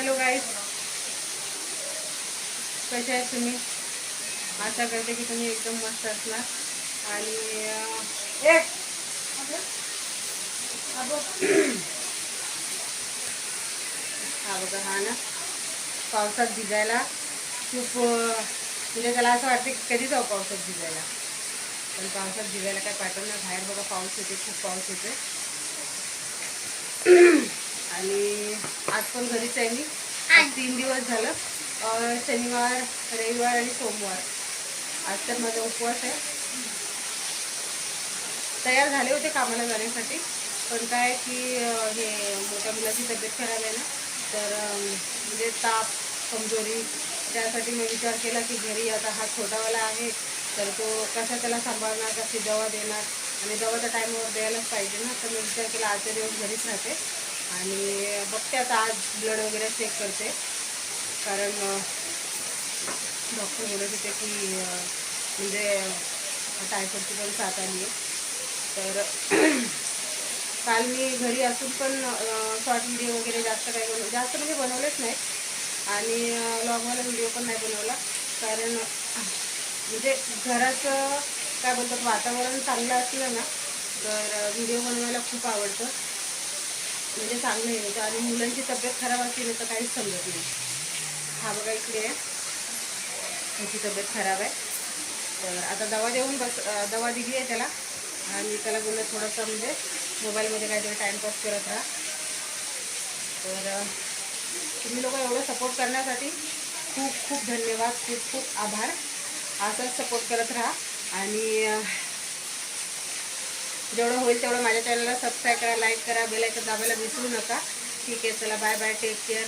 Hello guys कसे आहेत तुम्ही? आशा करते की तुम्ही एकदम मस्त असणार. आणि हा बघा हा ना. पावसात भिजायला खूप म्हणजे त्याला असं वाटतं की कधी जाऊ पावसात भिजायला. पण पावसात भिजायला काय पाठवणार बाहेर बघा पाऊस येते खूप पाऊस येते आणि आज पण घरीच आहे मी. तीन दिवस झालं. शनिवार रविवार आणि सोमवार. आज तर माझा उपवास आहे. तयार झाले होते कामाला जाण्यासाठी. पण काय की हे मोठ्या मुलाची तब्येत खराब आहे ना तर म्हणजे ताप कमजोरी त्यासाठी मी विचार केला की घरी आता हा छोटावाला आहे तर तो कसा त्याला सांभाळणार कशी दवा देणार? आणि दवा तर टायमावर द्यायलाच पाहिजे ना. तर मी विचार केला आजच्या दिवस घरीच राहते. आणि बघते आता आज ब्लड वगैरे चेक करते. कारण डॉक्टर बोलत होते की म्हणजे टायफॉइडची पण साथ आली आहे. तर काल मी घरी असून पण शॉर्ट व्हिडिओ वगैरे जास्त काही बनव जास्त म्हणजे बनवलेच नाही. आणि लॉगवाला व्हिडिओ पण नाही बनवला. कारण म्हणजे घराचं काय बोलतात वातावरण चांगलं असलं ना तर व्हिडिओ बनवायला खूप आवडतं. म्हणजे चांगलं येत म्हणजे आणि मुलांची तब्येत खराब असली तर काहीच समजत नाही. हा बघा इकडे आहे. त्याची तब्येत खराब आहे. तर आता दवा देऊन बस दवा दिली आहे त्याला. आणि त्याला बोललं थोडंसं म्हणजे मोबाईलमध्ये काहीतरी टाईमपास करत राहा. तर तुम्ही लोक एवढं सपोर्ट करण्यासाठी खूप खूप धन्यवाद. खूप खूप आभार. असंच सपोर्ट करत राहा. आणि जेवढं होईल तेवढं माझ्या चॅनलला सबस्क्राईब करा लाईक करा बेलायकन दाबायला विसरू नका. ठीक आहे चला बाय बाय टेक केअर